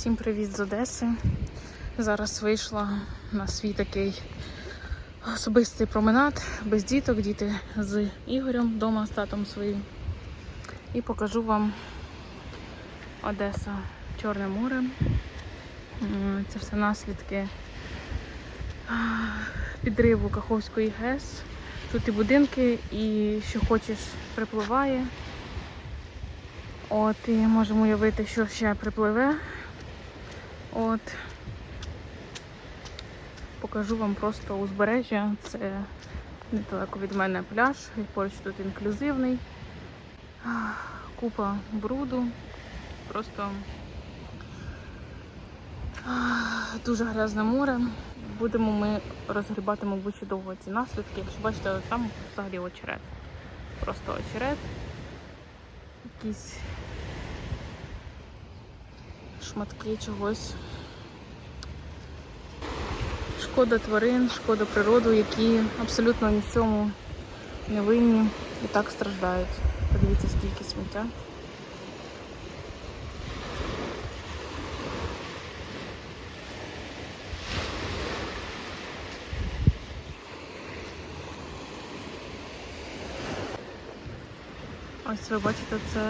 Всім привіт з Одеси. Зараз вийшла на свій такий особистий променад без діток, діти з Ігорем вдома з татом своїм. І покажу вам Одеса Чорне море. Це все наслідки підриву Каховської ГЕС. Тут і будинки, і що хочеш припливає. От, і можемо уявити, що ще припливе. От. Покажу вам просто узбережжя. Це недалеко від мене пляж. І поруч тут інклюзивний. Купа бруду. Просто дуже грязне море. Будемо ми розгрібати, мабуть, ще довго ці наслідки. Якщо бачите, там взагалі очерет. Просто очерет. Якісь шматки чогось. Шкода тварин, шкода природу, які абсолютно ні в цьому не винні і так страждають. Подивіться, скільки сміття. Ось ви бачите, це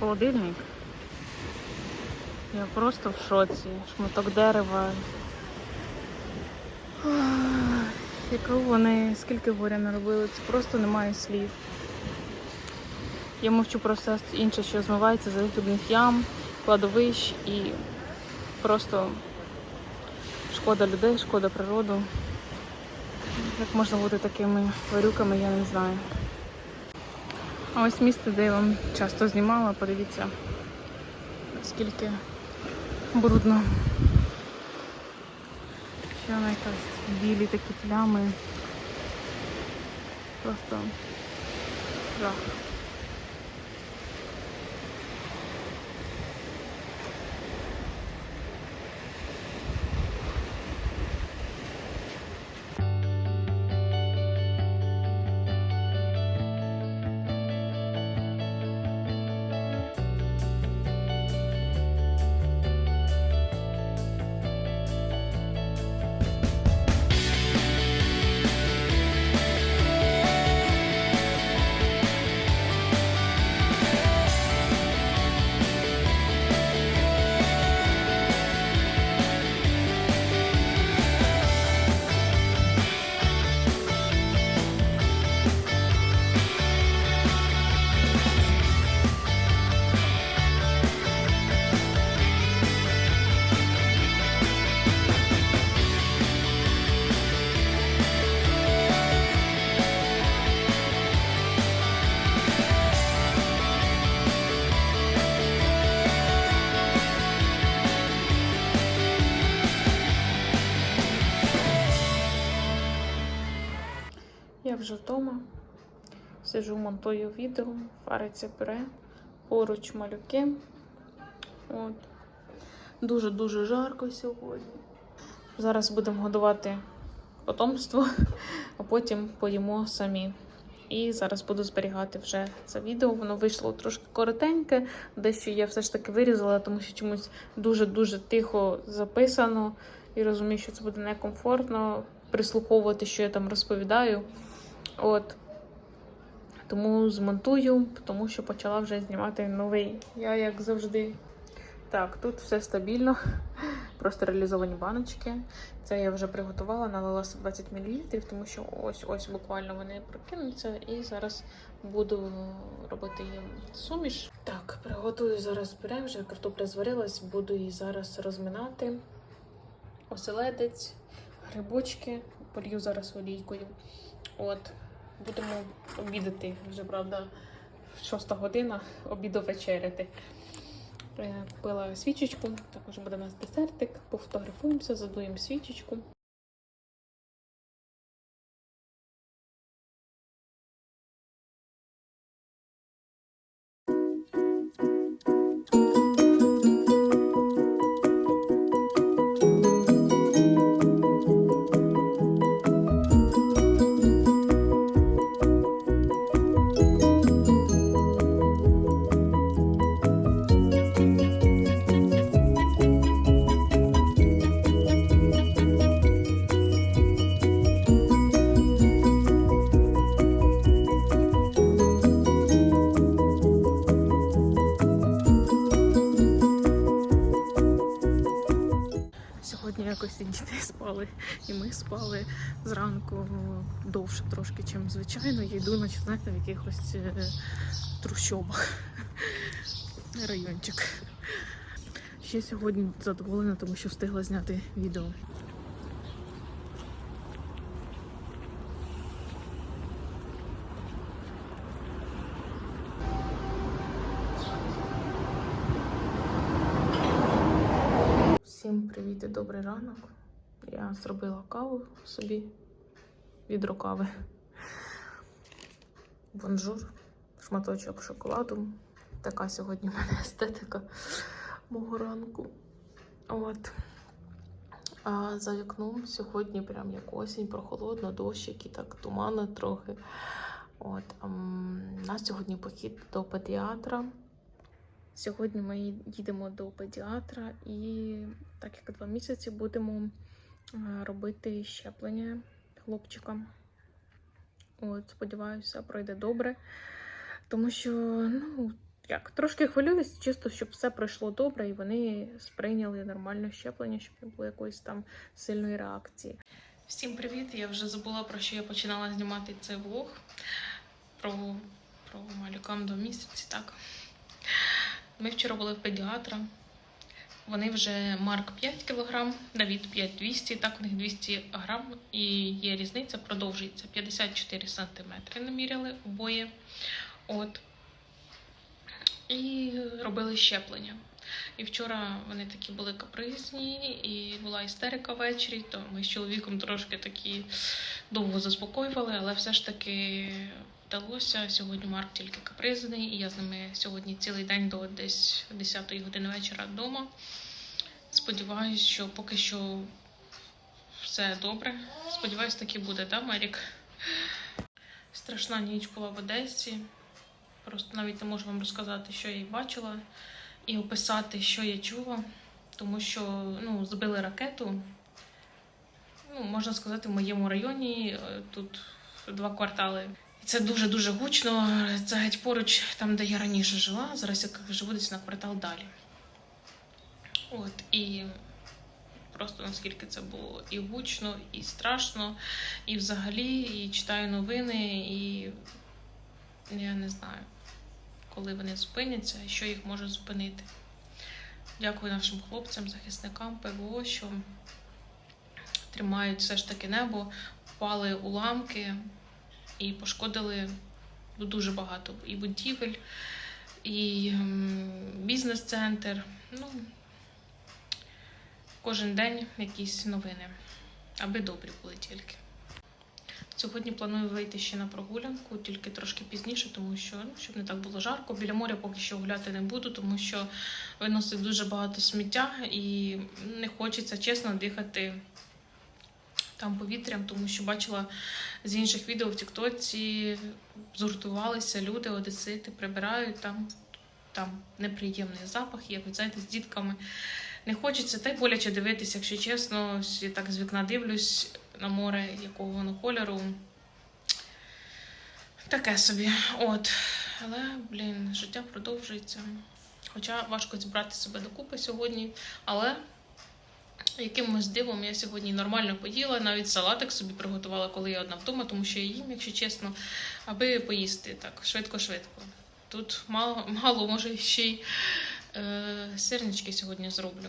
холодильник. Я просто в шоці. Шматок дерева. Яку вони, скільки горя наробили, це просто немає слів. Я мовчу про все інше, що змивається з вихідних ям, кладовищ і просто шкода людей, шкода природу. Як можна бути такими тварюками, я не знаю. А ось місце, де я вам часто знімала, подивіться, скільки брудно. Ще вона якась білі такі плями. Просто жах. Вже вдома. Сижу, монтую відео, вариться пюре, поруч малюки. Дуже-дуже жарко сьогодні. Зараз будемо годувати потомство, а потім поїмо самі. І зараз буду зберігати вже це відео. Воно вийшло трошки коротеньке, дещо я все ж таки вирізала, тому що чомусь дуже-дуже тихо записано. І розумію, що це буде некомфортно прислуховувати, що я там розповідаю. От. Тому змонтую, тому що почала вже знімати новий. Я, як завжди. Так, тут все стабільно. Просто реалізовані баночки. Це я вже приготувала, налила 120 мл, тому що ось-ось буквально вони прокинуться. І зараз буду робити їм суміш. Так, приготую зараз пюре, вже картопля зварилась, буду її зараз розминати. Оселедець, грибочки, полью зараз олійкою. От, будемо обідати вже, правда, в шоста година, обіду вечеряти. Е, Купила свічечку, також буде у нас десертик, пофотографуємося, задуємо свічечку. І ми спали зранку довше трошки, ніж звичайно. Я йду, наче знаєте, в якихось е, трущобах. Райончик. Ще сьогодні задоволена, тому що встигла зняти відео. Всім привіт і добрий ранок. Я зробила каву собі відро кави. Бонжур, шматочок шоколаду. Така сьогодні в мене естетика мого ранку. От. А за вікном сьогодні прям як осінь, прохолодно, дощик і так туманно трохи. От. У нас сьогодні похід до педіатра. Сьогодні ми їдемо до педіатра і так як два місяці будемо робити щеплення хлопчикам. От, сподіваюся, пройде добре. Тому що, ну, як, трошки хвилююсь, чисто, щоб все пройшло добре, і вони сприйняли нормальне щеплення, щоб не було якоїсь там сильної реакції. Всім привіт! Я вже забула про що я починала знімати цей влог про, про малюкам до місяці. Так. Ми вчора були в педіатра. Вони вже Марк 5 кг, Давід 5200, так у них 200 грам, і є різниця, продовжується 54 сантиметри. Наміряли обоє. От. І робили щеплення. І вчора вони такі були капризні, і була істерика ввечері, то ми з чоловіком трошки такі довго заспокоювали, але все ж таки вдалося. Сьогодні Марк тільки капризний, і я з ними сьогодні цілий день до десь 10 години вечора вдома. Сподіваюсь, що поки що все добре. Сподіваюсь, так і буде, так, Мерік? Страшна ніч була в Одесі. Просто навіть не можу вам розказати, що я бачила, і описати, що я чула, тому що ну, збили ракету. Ну, можна сказати, в моєму районі е, тут два квартали. Це дуже-дуже гучно. Це геть поруч, там, де я раніше жила. Зараз я живу десь на квартал далі. От, і просто наскільки це було і гучно, і страшно, і взагалі, і читаю новини, і я не знаю, коли вони зупиняться і що їх може зупинити. Дякую нашим хлопцям, захисникам ПВО, що тримають все ж таки небо, впали уламки і пошкодили ну, дуже багато і будівель, і бізнес-центр. Ну, кожен день якісь новини, аби добрі були тільки. Сьогодні планую вийти ще на прогулянку, тільки трошки пізніше, тому що ну, щоб не так було жарко. Біля моря поки що гуляти не буду, тому що виносить дуже багато сміття і не хочеться чесно дихати там повітрям, тому що бачила з інших відео в Тіктоці згуртувалися люди, одесити, прибирають там. Там неприємний запах, є, ви знаєте, з дітками. Не хочеться та й боляче дивитися, якщо чесно. Я так з вікна дивлюсь на море, якого воно кольору. Таке собі. От. Але, блін, життя продовжується. Хоча важко зібрати себе докупи сьогодні. Але якимось дивом я сьогодні нормально поїла, навіть салатик собі приготувала, коли я одна вдома, тому що я їм, якщо чесно, аби поїсти так швидко-швидко. Тут мало, мало може ще й е, сирнички сьогодні зроблю.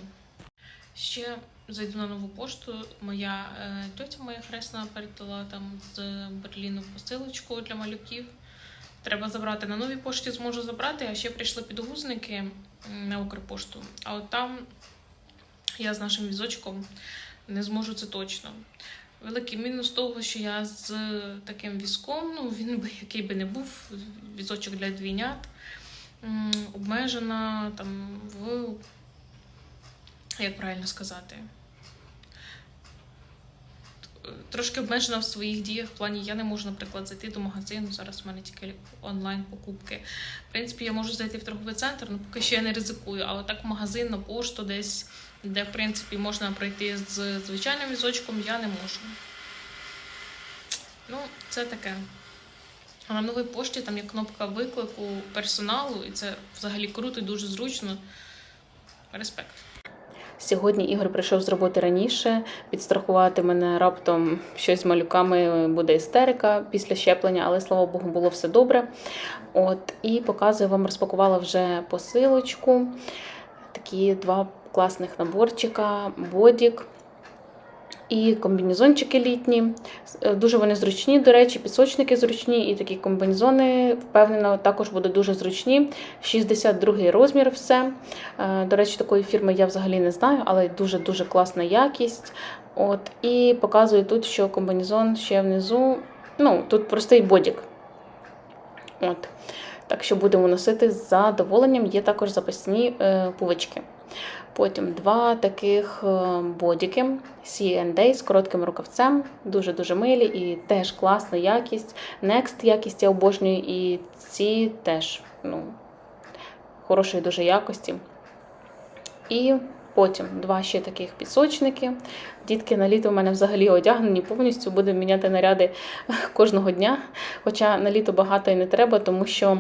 Ще зайду на нову пошту. Моя е, тьотя моя хресна передала там з Берліну посилочку для малюків. Треба забрати на новій пошті, зможу забрати, а ще прийшли підгузники на Укрпошту. А от там я з нашим візочком не зможу це точно. Великий мінус того, що я з таким візком, ну він би який би не був, візочок для двійнят, обмежена там в як правильно сказати, трошки обмежена в своїх діях. В плані я не можу, наприклад, зайти до магазину. Зараз в мене тільки онлайн покупки. В принципі, я можу зайти в торговий центр, але поки що я не ризикую. А отак в магазин на пошту десь, де в принципі можна пройти з звичайним візочком, я не можу. Ну, це таке. А на новій пошті там є кнопка виклику персоналу, і це взагалі круто і дуже зручно. Респект. Сьогодні Ігор прийшов з роботи раніше, підстрахувати мене раптом щось з малюками буде істерика після щеплення, але слава Богу, було все добре. От, і показую вам, розпакувала вже посилочку. Такі два класних наборчика, бодік і комбінезончики літні. Е, Дуже вони зручні, до речі, пісочники зручні, і такі комбінезони, впевнена, також будуть дуже зручні. 62 розмір все. Е, До речі, такої фірми я взагалі не знаю, але дуже-дуже класна якість. От, і показую тут, що комбінезон ще внизу. Ну, тут простий бодік. От. Так що будемо носити з задоволенням. Є також запасні е, пувички. Потім два таких е, бодіки C&A з коротким рукавцем, дуже-дуже милі і теж класна якість. Next якість я обожнюю, і ці теж ну, хорошої дуже якості. І потім два ще таких пісочники. Дітки на літо в мене взагалі одягнені повністю, будемо міняти наряди кожного дня. Хоча на літо багато і не треба, тому що.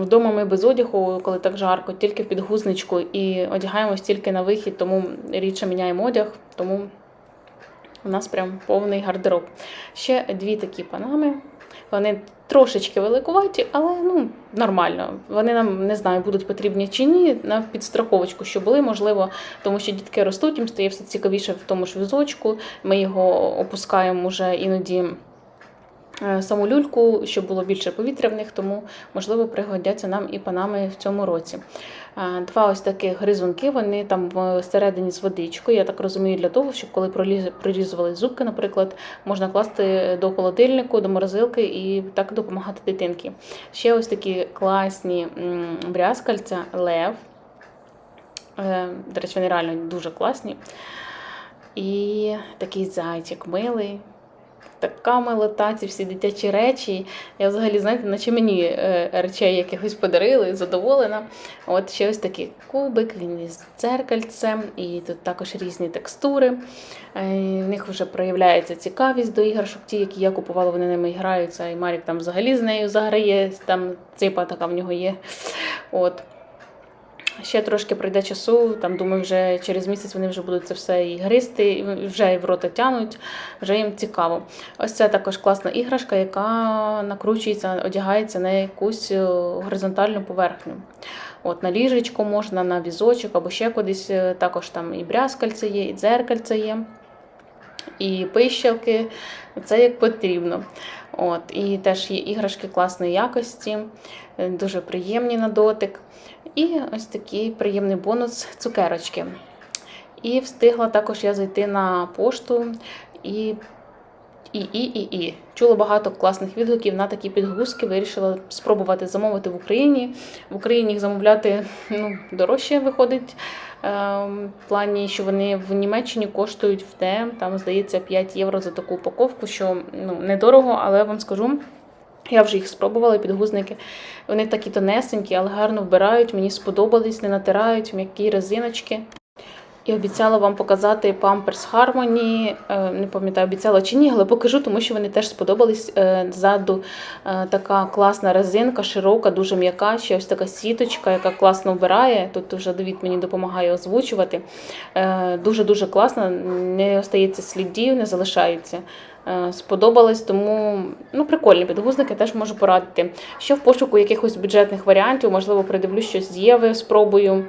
Вдома ми без одягу, коли так жарко, тільки в підгузничку і одягаємось тільки на вихід, тому рідше міняємо одяг, тому у нас прям повний гардероб. Ще дві такі панами. Вони трошечки великуваті, але ну, нормально. Вони нам не знаю, будуть потрібні чи ні, на підстраховочку, що були, можливо, тому що дітки ростуть, їм стає все цікавіше в тому ж візочку. Ми його опускаємо уже іноді саму люльку, щоб було більше повітря в них, тому можливо пригодяться нам і панами в цьому році. Е, Два ось таких гризунки, вони там всередині з водичкою. Я так розумію, для того, щоб коли прорізували зубки, наприклад, можна класти до холодильнику, до морозилки і так допомагати дитинки. Ще ось такі класні брязкальця, лев. Е, До речі, вони реально дуже класні. І такий зайчик милий. Така милота, ці всі дитячі речі. Я взагалі, знаєте, наче мені е, речей якихось подарили, задоволена. От ще ось такий кубик, він із дзеркальцем, і тут також різні текстури. Е, В них вже проявляється цікавість до іграшок. Ті, які я купувала, вони ними граються. І Марік там взагалі з нею заграє, там ципа така в нього є. От. Ще трошки пройде часу, там думаю, вже через місяць вони вже будуть це все і гристи, і вже і в рота тянуть, вже їм цікаво. Ось це також класна іграшка, яка накручується, одягається на якусь е, горизонтальну поверхню. От на ліжечко можна, на візочок або ще кудись. е, Також там і брязкальце є, і дзеркальце є, і пищалки. Це як потрібно. От, і теж є іграшки класної якості, е, дуже приємні на дотик. І ось такий приємний бонус цукерочки. І встигла також я зайти на пошту і. І, і, і, і. Чула багато класних відгуків на такі підгузки. Вирішила спробувати замовити в Україні. В Україні їх замовляти ну, дорожче виходить. Ем, в плані, що вони в Німеччині коштують в ДМ, там, здається, 5 євро за таку упаковку, що ну, недорого, але я вам скажу. Я вже їх спробувала, підгузники. Вони такі тонесенькі, але гарно вбирають. Мені сподобались, не натирають, м'які резиночки. І обіцяла вам показати Pampers Harmony. Е, Не пам'ятаю, обіцяла чи ні, але покажу, тому що вони теж сподобались. Е, Ззаду е, така класна резинка, широка, дуже м'яка. Ще ось така сіточка, яка класно вбирає. Тут вже Давід мені допомагає озвучувати. Дуже-дуже класно, не остається слідів, не залишається. Е, Сподобалось, тому ну, прикольні підгузники теж можу порадити. Ще в пошуку якихось бюджетних варіантів, можливо, придивлюсь щось з Єви, спробую.